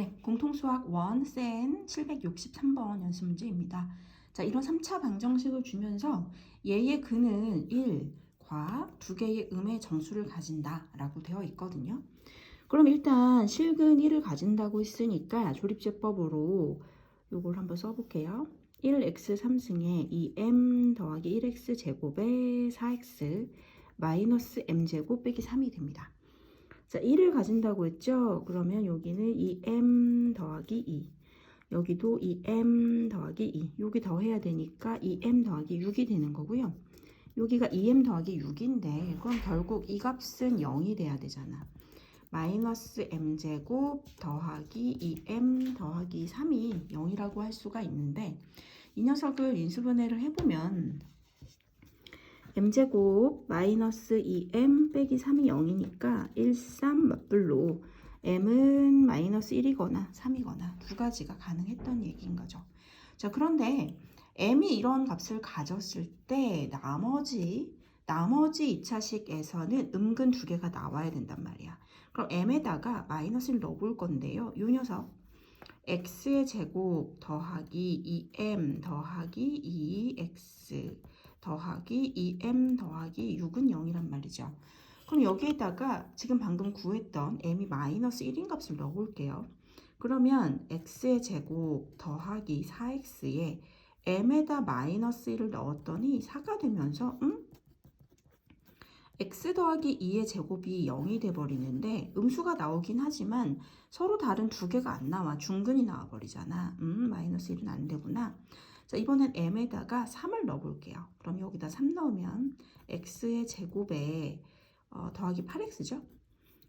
네, 공통수학 1, 센 763번 연습 문제입니다. 자, 이런 3차 방정식을 주면서 얘의 근은 1과 두 개의 음의 정수를 가진다 라고 되어 있거든요. 그럼 일단 실근 1을 가진다고 했으니까 조립제법으로 요걸 한번 써볼게요. 1x 3승에 2m 더하기 1x 제곱에 4x 마이너스 m제곱 빼기 3이 됩니다. 자, 1을 가진다고 했죠? 그러면 여기는 2m 더하기 2. 여기도 2m 더하기 2. 여기 더해야 되니까 2m 더하기 6이 되는 거고요. 여기가 2m 더하기 6인데 그럼 결국 이 값은 0이 돼야 되잖아. 마이너스 m제곱 더하기 2m 더하기 3이 0이라고 할 수가 있는데 이 녀석을 인수분해를 해보면 m제곱 마이너스 2m 빼기 3이 0이니까 1, 3 맞불로 m은 마이너스 1이거나 3이거나 두 가지가 가능했던 얘기인 거죠. 자 그런데 m이 이런 값을 가졌을 때 나머지 나머지 2차식에서는 음근 두 개가 나와야 된단 말이야. 그럼 m에다가 마이너스를 넣어볼 건데요. 이 녀석 x의 제곱 더하기 2m 더하기 2x 더하기 2m 더하기 6은 0이란 말이죠. 그럼 여기에다가 지금 방금 구했던 m이 마이너스 1인 값을 넣어볼게요. 그러면 x의 제곱 더하기 4x에 m에다 마이너스 1을 넣었더니 4가 되면서 음? x 더하기 2의 제곱이 0이 돼버리는데 음수가 나오긴 하지만 서로 다른 두 개가 안 나와 중근이 나와버리잖아. 음 마이너스 1은 안 되구나. 자 이번엔 m에다가 3을 넣어볼게요. 그럼 여기다 3 넣으면 x의 제곱에 어, 더하기 8x죠.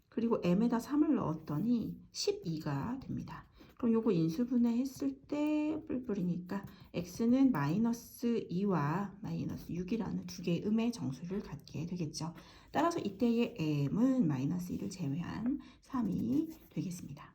그리고 m에다 3을 넣었더니 12가 됩니다. 그럼 요거 인수분해 했을 때 뿔뿔이니까 x는 마이너스 2와 마이너스 6이라는 두 개의 음의 정수를 갖게 되겠죠. 따라서 이때의 m은 마이너스 1을 제외한 3이 되겠습니다.